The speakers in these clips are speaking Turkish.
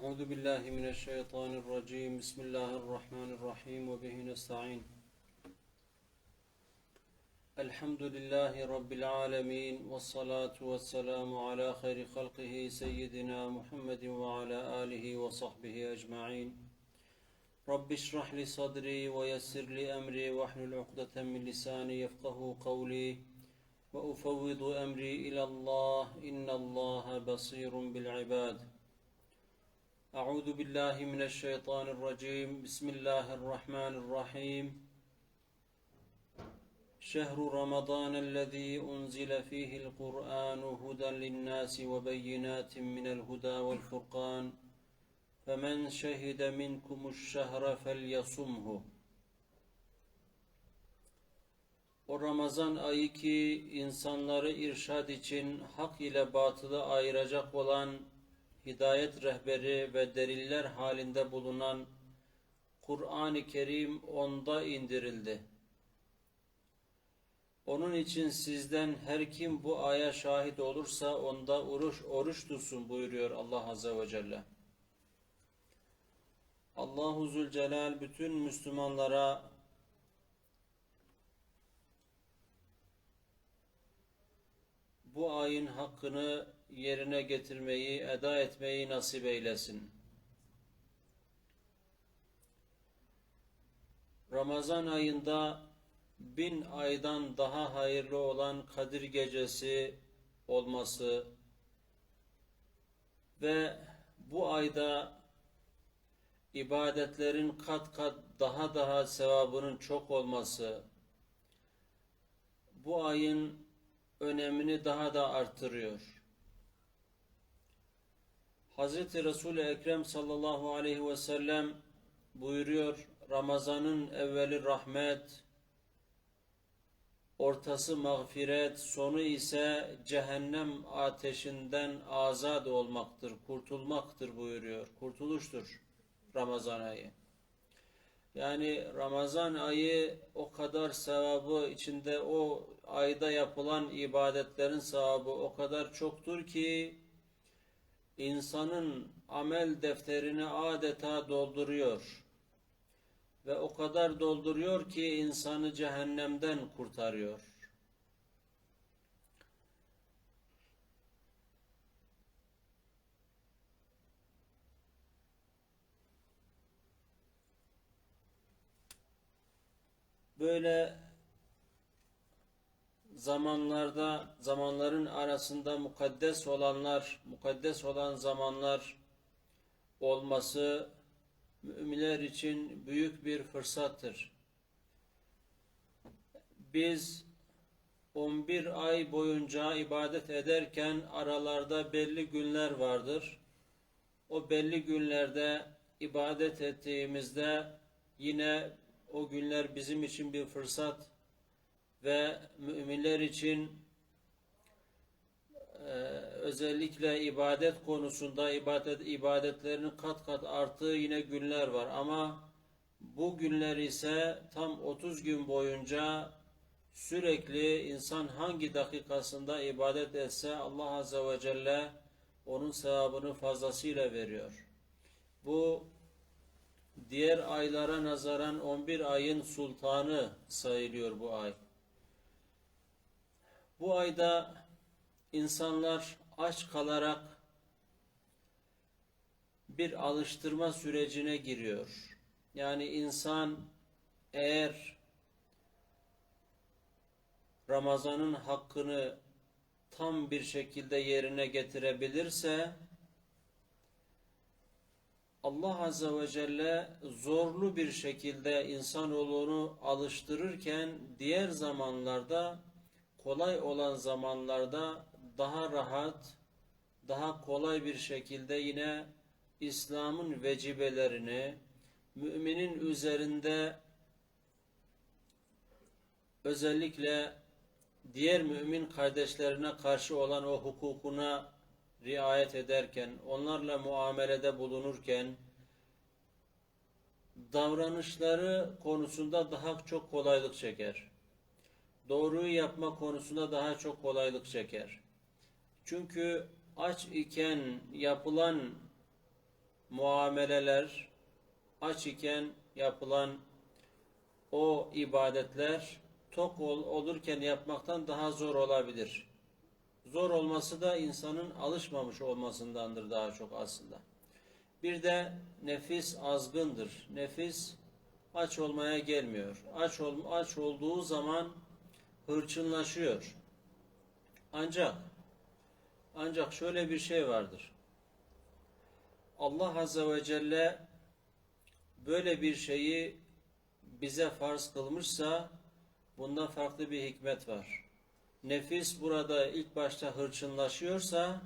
أعوذ بالله من الشيطان الرجيم. بسم الله الرحمن الرحيم. وبه نستعين. الحمد لله رب العالمين والصلاة والسلام على خير خلقه سيدنا محمد وعلى آله وصحبه أجمعين. رب اشرح لي صدري ويسر لي أمري واحلل عقدة من لساني يفقه قولي وأفوض أمري إلى الله. إن الله بصير بالعباد. أعوذ بالله من الشيطان الرجيم بسم الله الرحمن الرحيم شهر رمضان الذي أنزل فيه القرآن هدى للناس وبينات من الهدى والفرقان فمن شهد منكم الشهر فليصمه O Ramazan ayı ki insanları irşad için hak ile batılı ayıracak olan hidayet rehberi ve deliller halinde bulunan Kur'an-ı Kerim onda indirildi. Onun için sizden her kim bu aya şahit olursa onda oruç, oruç tutsun buyuruyor Allah Azze ve Celle. Allahu Zülcelal bütün Müslümanlara bu ayın hakkını yerine getirmeyi, eda etmeyi nasip eylesin. Ramazan ayında bin aydan daha hayırlı olan Kadir Gecesi olması ve bu ayda ibadetlerin kat kat daha daha sevabının çok olması bu ayın önemini daha da artırıyor. Hazreti Resul-i Ekrem sallallahu aleyhi ve sellem buyuruyor Ramazan'ın evveli rahmet, ortası mağfiret, sonu ise cehennem ateşinden azad olmaktır, kurtulmaktır buyuruyor. Kurtuluştur Ramazan ayı. Yani Ramazan ayı o kadar sevabı içinde o ayda yapılan ibadetlerin sevabı o kadar çoktur ki insanın amel defterini adeta dolduruyor. Ve o kadar dolduruyor ki insanı cehennemden kurtarıyor. Böyle zamanlarda zamanların arasında mukaddes olanlar, mukaddes olan zamanlar olması müminler için büyük bir fırsattır. Biz 11 ay boyunca ibadet ederken aralarda belli günler vardır. O belli günlerde ibadet ettiğimizde yine o günler bizim için bir fırsat ve müminler için e, özellikle ibadet konusunda ibadet ibadetlerinin kat kat arttığı yine günler var ama bu günler ise tam 30 gün boyunca sürekli insan hangi dakikasında ibadet etse Allah Azze ve Celle onun sevabını fazlasıyla veriyor. Bu diğer aylara nazaran 11 ayın sultanı sayılıyor bu ay. Bu ayda insanlar aç kalarak bir alıştırma sürecine giriyor. Yani insan eğer Ramazan'ın hakkını tam bir şekilde yerine getirebilirse Allah Azze ve Celle zorlu bir şekilde insanoğlunu alıştırırken diğer zamanlarda kolay olan zamanlarda daha rahat, daha kolay bir şekilde yine İslam'ın vecibelerini, müminin üzerinde özellikle diğer mümin kardeşlerine karşı olan o hukukuna riayet ederken, onlarla muamelede bulunurken, davranışları konusunda daha çok kolaylık çeker. Doğruyu yapma konusunda daha çok kolaylık çeker. Çünkü aç iken yapılan muameleler, aç iken yapılan o ibadetler tok ol, olurken yapmaktan daha zor olabilir. Zor olması da insanın alışmamış olmasındandır daha çok aslında. Bir de nefis azgındır. Nefis aç olmaya gelmiyor. Aç, ol, aç olduğu zaman hırçınlaşıyor. Ancak ancak şöyle bir şey vardır. Allah Azze ve Celle böyle bir şeyi bize farz kılmışsa bunda farklı bir hikmet var. Nefis burada ilk başta hırçınlaşıyorsa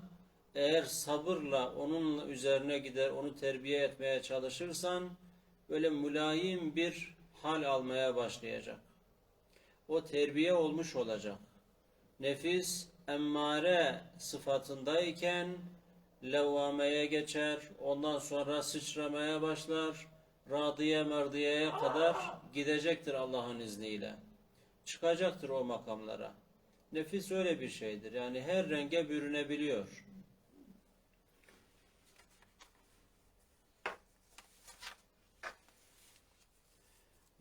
eğer sabırla onun üzerine gider onu terbiye etmeye çalışırsan böyle mülayim bir hal almaya başlayacak. O terbiye olmuş olacak. Nefis emmare sıfatındayken levvameye geçer, ondan sonra sıçramaya başlar, radiye merdiyeye kadar gidecektir Allah'ın izniyle. Çıkacaktır o makamlara. Nefis öyle bir şeydir. Yani her renge bürünebiliyor.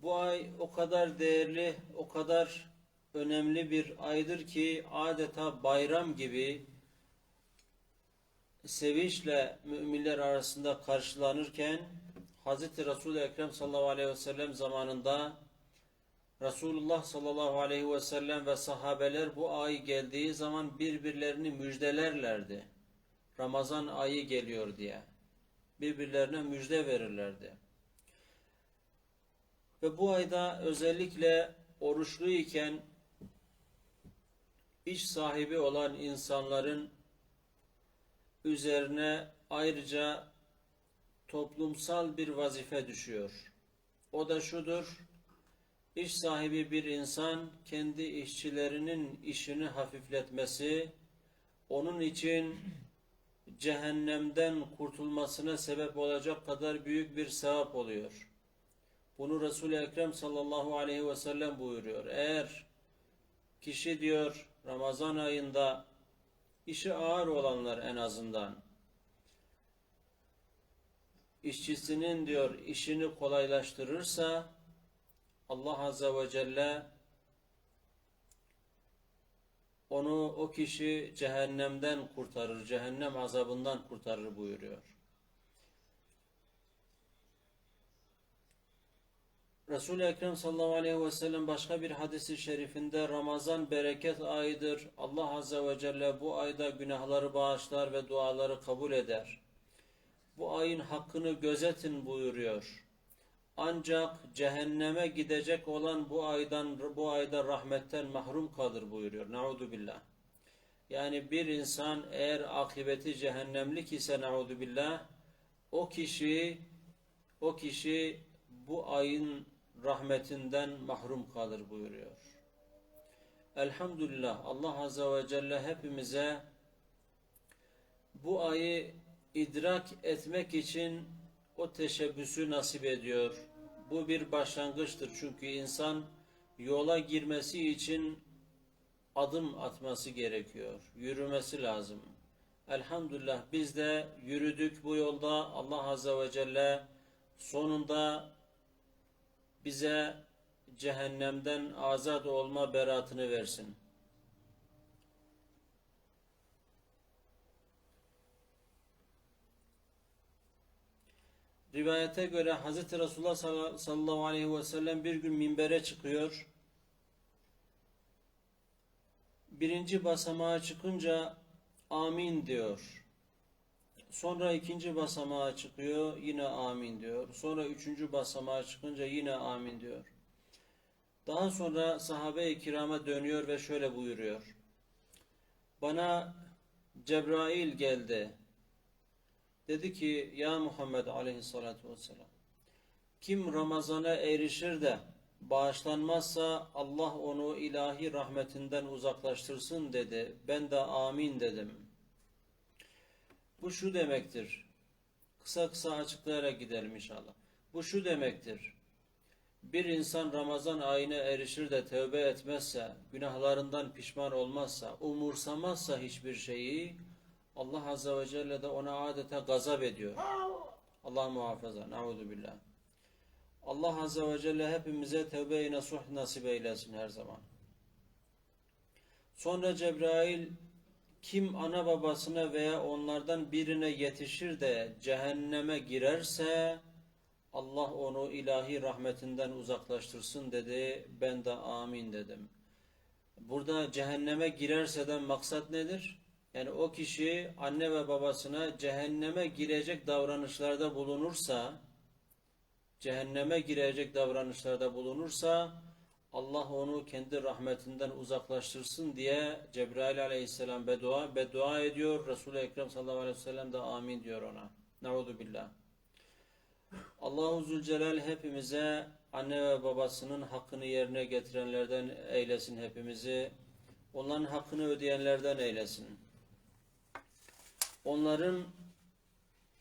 Bu ay o kadar değerli, o kadar önemli bir aydır ki adeta bayram gibi sevinçle müminler arasında karşılanırken Hz. Resul-i Ekrem sallallahu aleyhi ve sellem zamanında Resulullah sallallahu aleyhi ve sellem ve sahabeler bu ay geldiği zaman birbirlerini müjdelerlerdi. Ramazan ayı geliyor diye. Birbirlerine müjde verirlerdi. Ve bu ayda özellikle oruçlu iken iş sahibi olan insanların üzerine ayrıca toplumsal bir vazife düşüyor. O da şudur, iş sahibi bir insan kendi işçilerinin işini hafifletmesi, onun için cehennemden kurtulmasına sebep olacak kadar büyük bir sevap oluyor. Bunu Resul-i Ekrem sallallahu aleyhi ve sellem buyuruyor. Eğer kişi diyor Ramazan ayında işi ağır olanlar en azından işçisinin diyor işini kolaylaştırırsa Allah Azze ve Celle onu o kişi cehennemden kurtarır, cehennem azabından kurtarır buyuruyor. Resul-i Ekrem sallallahu aleyhi ve sellem başka bir hadisi şerifinde Ramazan bereket ayıdır. Allah azze ve celle bu ayda günahları bağışlar ve duaları kabul eder. Bu ayın hakkını gözetin buyuruyor. Ancak cehenneme gidecek olan bu aydan bu ayda rahmetten mahrum kalır buyuruyor. Nauzu billah. Yani bir insan eğer akıbeti cehennemlik ise nauzu billah o kişi o kişi bu ayın rahmetinden mahrum kalır buyuruyor. Elhamdülillah Allah Azze ve Celle hepimize bu ayı idrak etmek için o teşebbüsü nasip ediyor. Bu bir başlangıçtır çünkü insan yola girmesi için adım atması gerekiyor. Yürümesi lazım. Elhamdülillah biz de yürüdük bu yolda. Allah Azze ve Celle sonunda bize cehennemden azat olma beratını versin. Rivayete göre Hz. Resulullah sallallahu aleyhi ve sellem bir gün minbere çıkıyor. Birinci basamağa çıkınca amin diyor. Sonra ikinci basamağa çıkıyor yine amin diyor. Sonra üçüncü basamağa çıkınca yine amin diyor. Daha sonra sahabe-i kirama dönüyor ve şöyle buyuruyor. Bana Cebrail geldi. Dedi ki ya Muhammed aleyhissalatu vesselam kim Ramazan'a erişir de bağışlanmazsa Allah onu ilahi rahmetinden uzaklaştırsın dedi. Ben de amin dedim. Bu şu demektir. Kısa kısa açıklayarak gidelim inşallah. Bu şu demektir. Bir insan Ramazan ayına erişir de tövbe etmezse, günahlarından pişman olmazsa, umursamazsa hiçbir şeyi Allah Azze ve Celle de ona adeta gazap ediyor. Allah muhafaza. Nauzu billah. Allah Azze ve Celle hepimize tevbe-i nasuh nasip eylesin her zaman. Sonra Cebrail kim ana babasına veya onlardan birine yetişir de cehenneme girerse Allah onu ilahi rahmetinden uzaklaştırsın dedi. Ben de amin dedim. Burada cehenneme girerseden maksat nedir? Yani o kişi anne ve babasına cehenneme girecek davranışlarda bulunursa cehenneme girecek davranışlarda bulunursa Allah onu kendi rahmetinden uzaklaştırsın diye Cebrail aleyhisselam beddua, beddua ediyor. Resul-i Ekrem sallallahu aleyhi ve sellem de amin diyor ona. Nauzu billah. Allahu Zülcelal hepimize anne ve babasının hakkını yerine getirenlerden eylesin hepimizi. Onların hakkını ödeyenlerden eylesin. Onların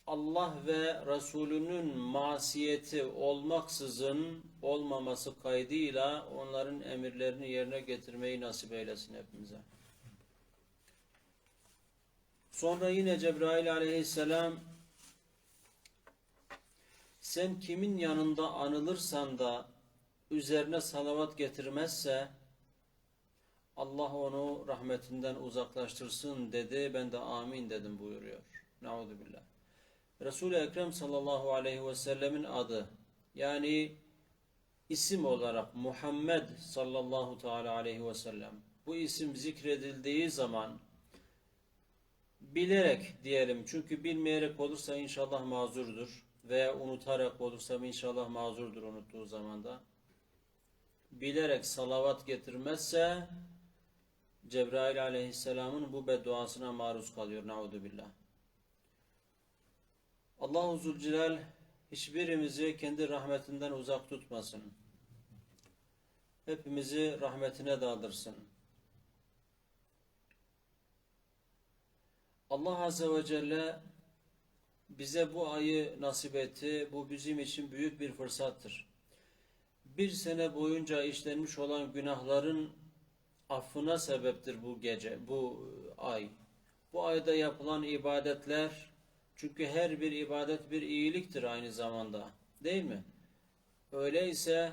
Allah ve Resulünün masiyeti olmaksızın olmaması kaydıyla onların emirlerini yerine getirmeyi nasip eylesin hepimize. Sonra yine Cebrail aleyhisselam sen kimin yanında anılırsan da üzerine salavat getirmezse Allah onu rahmetinden uzaklaştırsın dedi. Ben de amin dedim buyuruyor. Nauzu billah. Resul-i Ekrem sallallahu aleyhi ve sellemin adı yani isim olarak Muhammed sallallahu teala aleyhi ve sellem bu isim zikredildiği zaman bilerek diyelim çünkü bilmeyerek olursa inşallah mazurdur veya unutarak olursa inşallah mazurdur unuttuğu zamanda bilerek salavat getirmezse Cebrail aleyhisselamın bu bedduasına maruz kalıyor. Nauzu billah. Allahu Zülcelal hiçbirimizi kendi rahmetinden uzak tutmasın. Hepimizi rahmetine daldırsın. Allah Azze ve Celle bize bu ayı nasip etti. Bu bizim için büyük bir fırsattır. Bir sene boyunca işlenmiş olan günahların affına sebeptir bu gece, bu ay. Bu ayda yapılan ibadetler çünkü her bir ibadet bir iyiliktir aynı zamanda. Değil mi? Öyleyse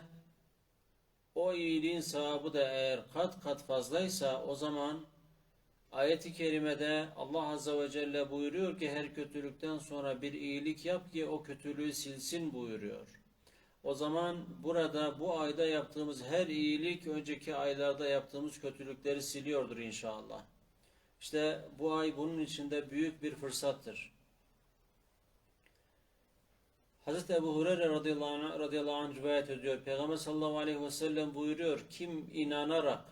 o iyiliğin sahabı da eğer kat kat fazlaysa o zaman ayeti kerimede Allah Azze ve Celle buyuruyor ki her kötülükten sonra bir iyilik yap ki o kötülüğü silsin buyuruyor. O zaman burada bu ayda yaptığımız her iyilik önceki aylarda yaptığımız kötülükleri siliyordur inşallah. İşte bu ay bunun içinde büyük bir fırsattır. Hazreti Ebu Hureyre radıyallahu anh, radıyallahu anh rivayet ediyor. Peygamber sallallahu aleyhi ve sellem buyuruyor. Kim inanarak,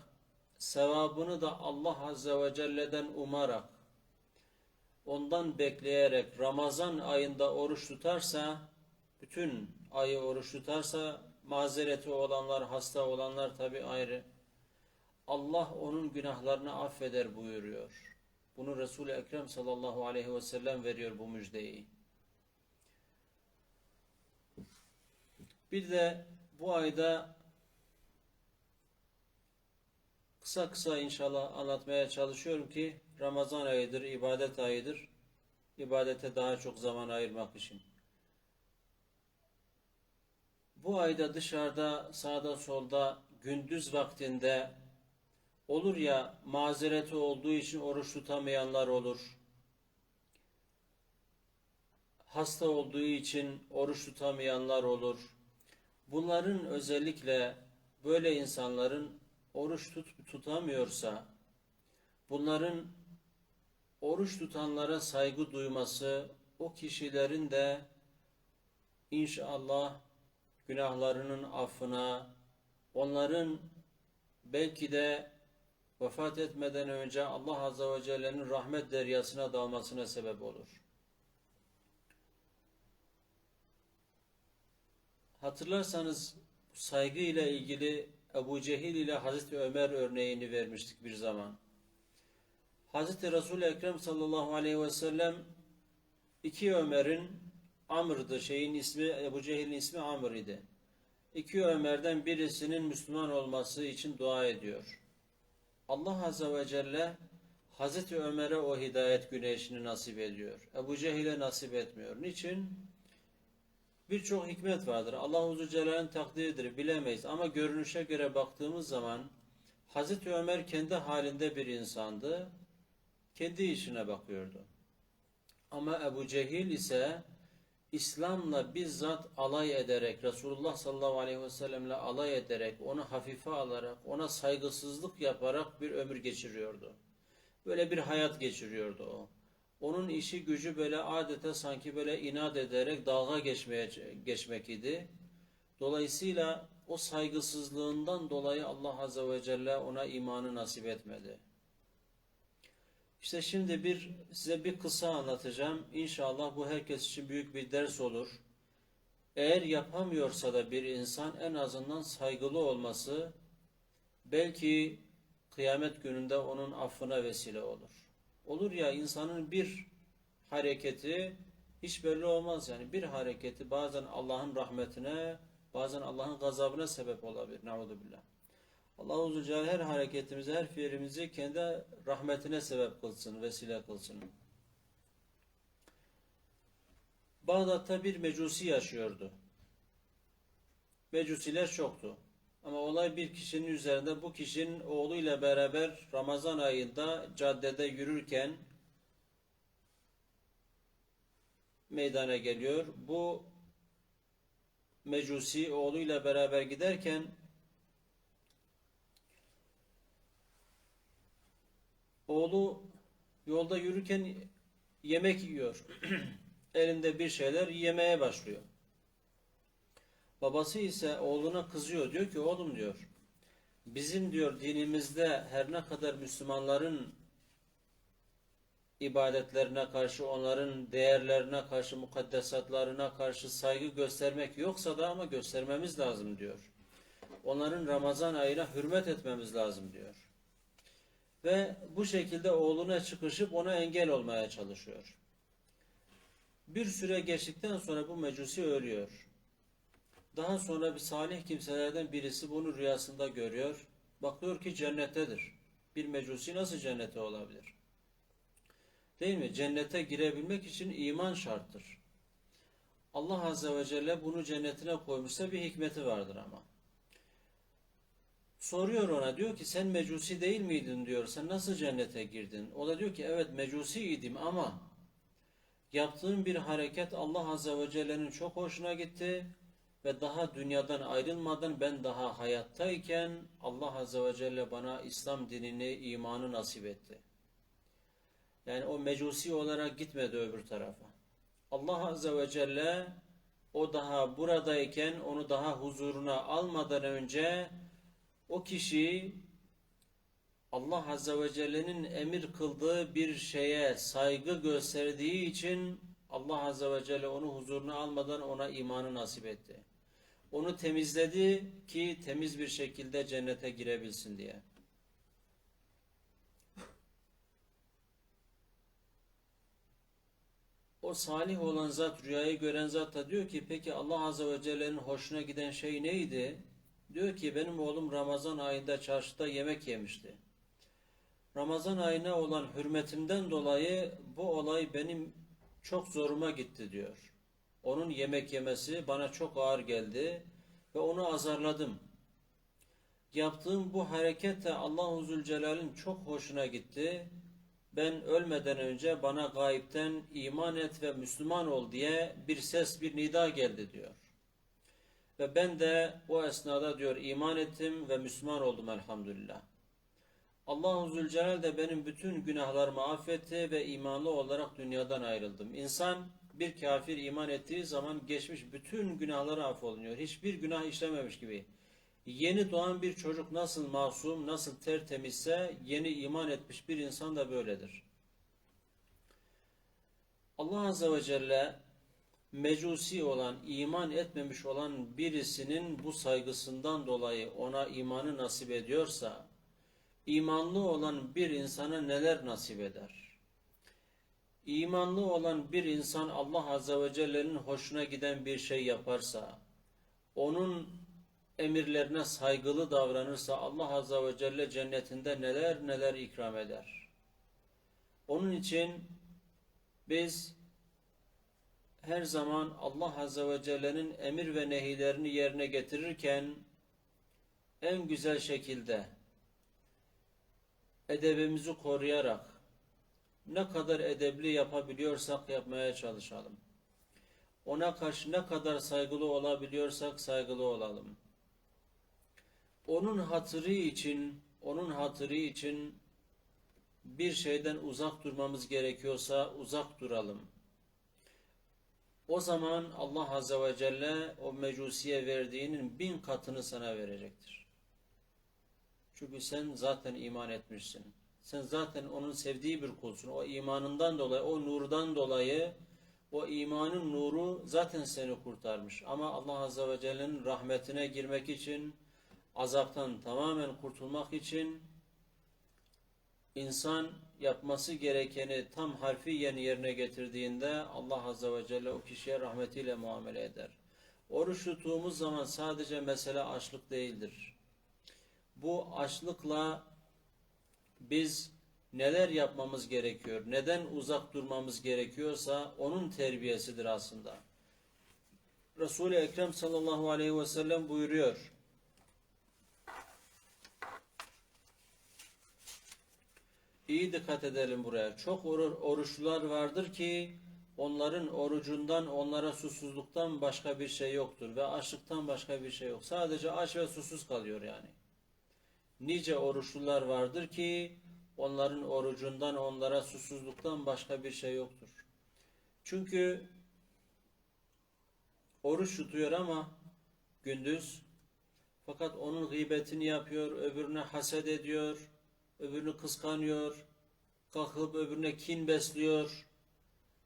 sevabını da Allah azze ve celle'den umarak, ondan bekleyerek Ramazan ayında oruç tutarsa, bütün ayı oruç tutarsa, mazereti olanlar, hasta olanlar tabi ayrı. Allah onun günahlarını affeder buyuruyor. Bunu Resul-i Ekrem sallallahu aleyhi ve sellem veriyor bu müjdeyi. Bir de bu ayda kısa kısa inşallah anlatmaya çalışıyorum ki Ramazan ayıdır, ibadet ayıdır. İbadete daha çok zaman ayırmak için. Bu ayda dışarıda, sağda solda, gündüz vaktinde olur ya mazereti olduğu için oruç tutamayanlar olur. Hasta olduğu için oruç tutamayanlar olur Bunların özellikle böyle insanların oruç tut, tutamıyorsa bunların oruç tutanlara saygı duyması o kişilerin de inşallah günahlarının affına onların belki de vefat etmeden önce Allah Azze ve Celle'nin rahmet deryasına dalmasına sebep olur. Hatırlarsanız saygı ile ilgili Ebu Cehil ile Hazreti Ömer örneğini vermiştik bir zaman. Hazreti Resul-i Ekrem sallallahu aleyhi ve sellem iki Ömer'in Amr'dı. Şeyin ismi Ebu Cehil'in ismi Amr idi. İki Ömer'den birisinin Müslüman olması için dua ediyor. Allah Azze ve Celle Hazreti Ömer'e o hidayet güneşini nasip ediyor. Ebu Cehil'e nasip etmiyor. Niçin? Birçok hikmet vardır. Allah Azze Celle'nin takdiridir, bilemeyiz. Ama görünüşe göre baktığımız zaman Hazreti Ömer kendi halinde bir insandı. Kendi işine bakıyordu. Ama Ebu Cehil ise İslam'la bizzat alay ederek, Resulullah sallallahu aleyhi ve sellemle alay ederek, onu hafife alarak, ona saygısızlık yaparak bir ömür geçiriyordu. Böyle bir hayat geçiriyordu o. Onun işi gücü böyle adeta sanki böyle inat ederek dalga geçmeye geçmek idi. Dolayısıyla o saygısızlığından dolayı Allah Azze ve Celle ona imanı nasip etmedi. İşte şimdi bir size bir kısa anlatacağım. İnşallah bu herkes için büyük bir ders olur. Eğer yapamıyorsa da bir insan en azından saygılı olması belki kıyamet gününde onun affına vesile olur. Olur ya insanın bir hareketi hiç belli olmaz yani bir hareketi bazen Allah'ın rahmetine bazen Allah'ın gazabına sebep olabilir. Nauzubillah. Allah Azze ve Celle her hareketimizi, her fiilimizi kendi rahmetine sebep kılsın, vesile kılsın. Bağdat'ta bir mecusi yaşıyordu. Mecusiler çoktu. Ama olay bir kişinin üzerinde bu kişinin oğluyla beraber Ramazan ayında caddede yürürken meydana geliyor. Bu mecusi oğluyla beraber giderken oğlu yolda yürürken yemek yiyor. Elinde bir şeyler yemeye başlıyor. Babası ise oğluna kızıyor. Diyor ki oğlum diyor bizim diyor dinimizde her ne kadar Müslümanların ibadetlerine karşı, onların değerlerine karşı, mukaddesatlarına karşı saygı göstermek yoksa da ama göstermemiz lazım diyor. Onların Ramazan ayına hürmet etmemiz lazım diyor. Ve bu şekilde oğluna çıkışıp ona engel olmaya çalışıyor. Bir süre geçtikten sonra bu mecusi ölüyor. Daha sonra bir salih kimselerden birisi bunu rüyasında görüyor. Bakıyor ki cennettedir. Bir mecusi nasıl cennete olabilir? Değil mi? Cennete girebilmek için iman şarttır. Allah Azze ve Celle bunu cennetine koymuşsa bir hikmeti vardır ama. Soruyor ona diyor ki sen mecusi değil miydin diyor. Sen nasıl cennete girdin? O da diyor ki evet mecusiydim ama yaptığım bir hareket Allah Azze ve Celle'nin çok hoşuna gitti ve daha dünyadan ayrılmadan ben daha hayattayken Allah Azze ve Celle bana İslam dinini, imanı nasip etti. Yani o mecusi olarak gitmedi öbür tarafa. Allah Azze ve Celle o daha buradayken onu daha huzuruna almadan önce o kişi Allah Azze ve Celle'nin emir kıldığı bir şeye saygı gösterdiği için Allah Azze ve Celle onu huzuruna almadan ona imanı nasip etti. Onu temizledi ki temiz bir şekilde cennete girebilsin diye. O salih olan zat, rüyayı gören zat da diyor ki peki Allah Azze ve Celle'nin hoşuna giden şey neydi? Diyor ki benim oğlum Ramazan ayında çarşıda yemek yemişti. Ramazan ayına olan hürmetimden dolayı bu olay benim çok zoruma gitti diyor. Onun yemek yemesi bana çok ağır geldi ve onu azarladım. Yaptığım bu hareket de Allah Zülcelal'in çok hoşuna gitti. Ben ölmeden önce bana gayipten iman et ve Müslüman ol diye bir ses, bir nida geldi diyor. Ve ben de o esnada diyor iman ettim ve Müslüman oldum elhamdülillah. Allah-u Zülcelal de benim bütün günahlarımı affetti ve imanlı olarak dünyadan ayrıldım. İnsan bir kafir iman ettiği zaman geçmiş bütün günahları affolunuyor. Hiçbir günah işlememiş gibi. Yeni doğan bir çocuk nasıl masum, nasıl tertemizse yeni iman etmiş bir insan da böyledir. Allah Azze ve Celle mecusi olan, iman etmemiş olan birisinin bu saygısından dolayı ona imanı nasip ediyorsa, imanlı olan bir insana neler nasip eder? İmanlı olan bir insan Allah Azze ve Celle'nin hoşuna giden bir şey yaparsa, onun emirlerine saygılı davranırsa Allah Azze ve Celle cennetinde neler neler ikram eder. Onun için biz her zaman Allah Azze ve Celle'nin emir ve nehilerini yerine getirirken en güzel şekilde edebimizi koruyarak ne kadar edebli yapabiliyorsak yapmaya çalışalım. Ona karşı ne kadar saygılı olabiliyorsak saygılı olalım. Onun hatırı için, onun hatırı için bir şeyden uzak durmamız gerekiyorsa uzak duralım. O zaman Allah Azze ve Celle o mecusiye verdiğinin bin katını sana verecektir. Çünkü sen zaten iman etmişsin. Sen zaten onun sevdiği bir kulsun. O imanından dolayı, o nurdan dolayı o imanın nuru zaten seni kurtarmış. Ama Allah Azze ve Celle'nin rahmetine girmek için, azaptan tamamen kurtulmak için insan yapması gerekeni tam harfiyen yerine getirdiğinde Allah Azze ve Celle o kişiye rahmetiyle muamele eder. Oruç tuttuğumuz zaman sadece mesele açlık değildir. Bu açlıkla biz neler yapmamız gerekiyor, neden uzak durmamız gerekiyorsa onun terbiyesidir aslında. Resul-i Ekrem sallallahu aleyhi ve sellem buyuruyor. İyi dikkat edelim buraya. Çok oruçlular vardır ki onların orucundan, onlara susuzluktan başka bir şey yoktur ve açlıktan başka bir şey yok. Sadece aç ve susuz kalıyor yani. Nice oruçlular vardır ki onların orucundan, onlara susuzluktan başka bir şey yoktur. Çünkü oruç tutuyor ama gündüz fakat onun gıybetini yapıyor, öbürüne haset ediyor, öbürünü kıskanıyor, kalkıp öbürüne kin besliyor,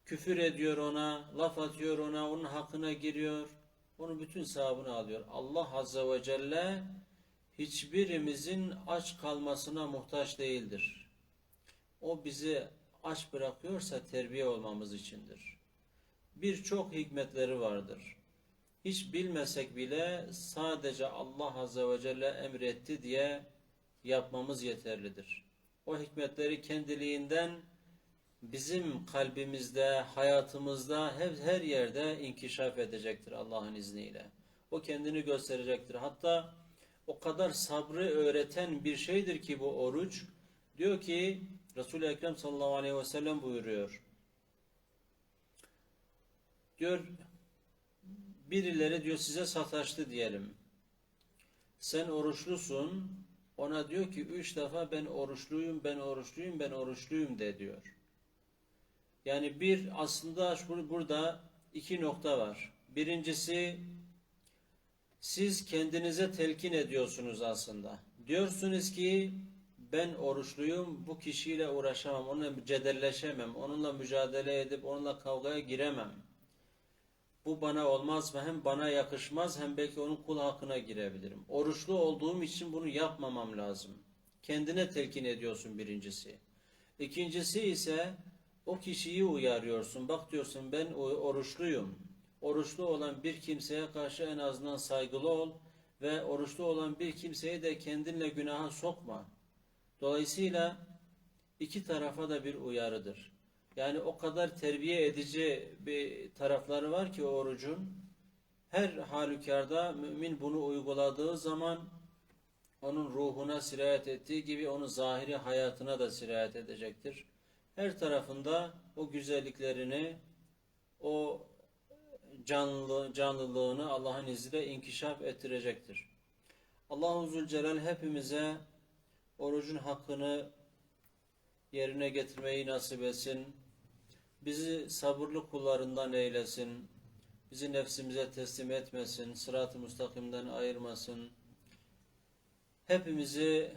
küfür ediyor ona, laf atıyor ona, onun hakkına giriyor. Onun bütün sahabını alıyor. Allah Azze ve Celle hiçbirimizin aç kalmasına muhtaç değildir. O bizi aç bırakıyorsa terbiye olmamız içindir. Birçok hikmetleri vardır. Hiç bilmesek bile sadece Allah Azze ve Celle emretti diye yapmamız yeterlidir. O hikmetleri kendiliğinden bizim kalbimizde, hayatımızda, her, her yerde inkişaf edecektir Allah'ın izniyle. O kendini gösterecektir. Hatta o kadar sabrı öğreten bir şeydir ki bu oruç. Diyor ki Resul-i Ekrem sallallahu aleyhi ve sellem buyuruyor. Diyor birileri diyor size sataştı diyelim. Sen oruçlusun. Ona diyor ki üç defa ben oruçluyum, ben oruçluyum, ben oruçluyum de diyor. Yani bir aslında burada iki nokta var. Birincisi siz kendinize telkin ediyorsunuz aslında. Diyorsunuz ki ben oruçluyum, bu kişiyle uğraşamam, onunla cedelleşemem, onunla mücadele edip onunla kavgaya giremem. Bu bana olmaz mı? Hem bana yakışmaz hem belki onun kul hakkına girebilirim. Oruçlu olduğum için bunu yapmamam lazım. Kendine telkin ediyorsun birincisi. İkincisi ise o kişiyi uyarıyorsun. Bak diyorsun ben oruçluyum. Oruçlu olan bir kimseye karşı en azından saygılı ol ve oruçlu olan bir kimseyi de kendinle günaha sokma. Dolayısıyla iki tarafa da bir uyarıdır. Yani o kadar terbiye edici bir tarafları var ki orucun. Her halükarda mümin bunu uyguladığı zaman onun ruhuna sirayet ettiği gibi onun zahiri hayatına da sirayet edecektir. Her tarafında o güzelliklerini, o canlı, canlılığını Allah'ın izniyle inkişaf ettirecektir. Allahu Zülcelal hepimize orucun hakkını yerine getirmeyi nasip etsin. Bizi sabırlı kullarından eylesin. Bizi nefsimize teslim etmesin. Sırat-ı müstakimden ayırmasın. Hepimizi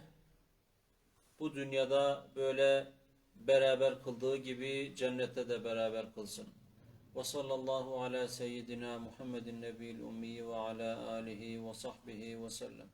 bu dünyada böyle beraber kıldığı gibi cennette de beraber kılsın. Ve sallallahu ala seyyidina Muhammedin nebil ummi ve ala alihi ve sahbihi ve sellem.